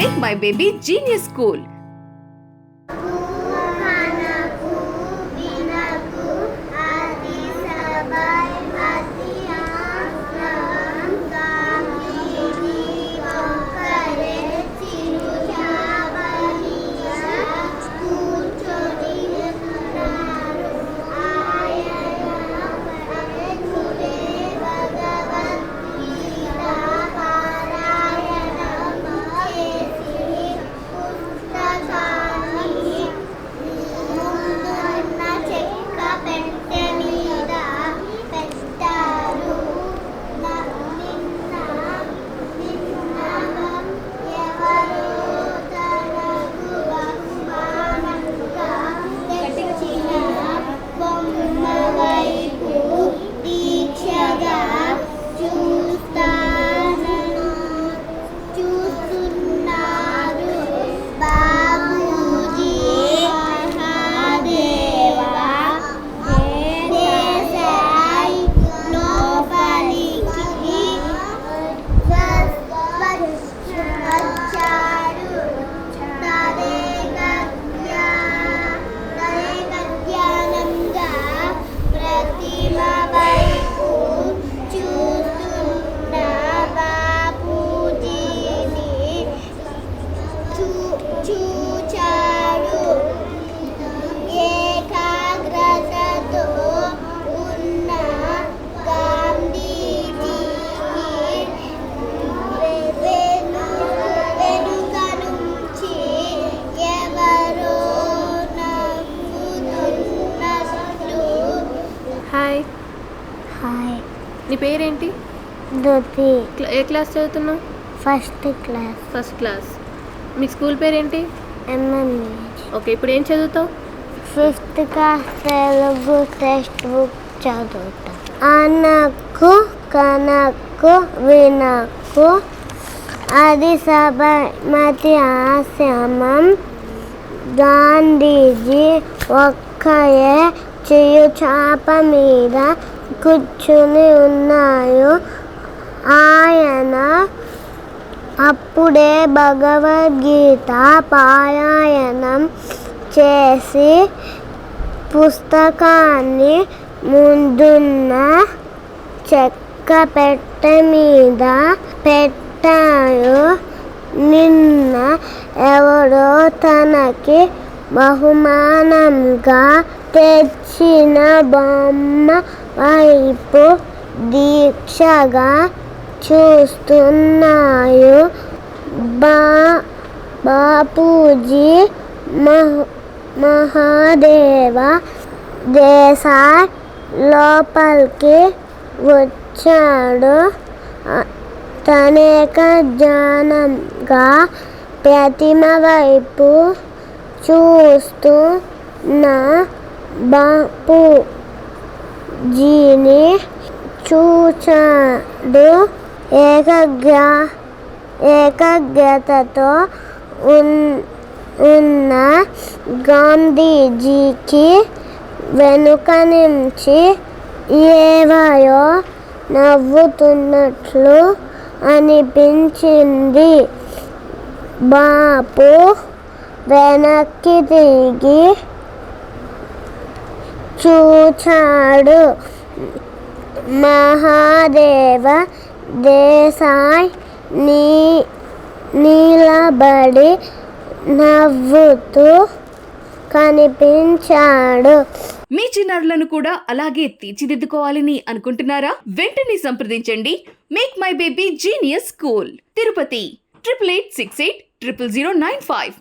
Make my baby genius school hi hi నీ పేరేంటి? క్లా- ఏ క్లాస్ చదువుతున్నావు? ఫస్ట్ క్లాస్ ఫస్ట్ క్లాస్ మీ స్కూల్ పేరేంటి? ఎంఎంఈ ఓకే ఇప్పుడు ఏం చదువుతావు? Fifth class Telugu text book చదువుతా. అనకు కనకు వినకు. అది సబర్మతి ఆశ్రమం. గాంధీజీ ఒక్కయే చెయ్యి చాప మీద కూర్చుని ఉన్నారు ఆయన అప్పుడే భగవద్గీత పారాయణం చేసి పుస్తకాన్ని ముందున్న చెక్క పెట్ట మీద పెట్టారు నిన్న ఎవరో తనకి బహుమానంగా తెచ్చిన బొమ్మ వైపు దీక్షగా చూస్తున్నాయు. బా బాపూజీ మహ మహాదేవ దేశాయ్ లోపలికి వచ్చాడు. తనేక జ్ఞానంగా ప్రతిమ వైపు చూస్తూ నా బాపు జీని చూచాడు. ఏకగ్ర ఏకాగ్రతతో ఉన్ ఉన్న గాంధీజీకి వెనుక నుంచి ఏవయో నవ్వుతున్నట్లు అనిపించింది. బాపు వెనక్కి తిరిగి చూచాడు. మహాదేవ దేశాయ్ నీ నిలబడి నవ్వుతూ కనిపించాడు. మీ చిన్నారులను కూడా అలాగే తీర్చిదిద్దుకోవాలని అనుకుంటున్నారా? వెంటనే సంప్రదించండి. Make my baby genius school Tirupati triple eight six eight triple zero nine five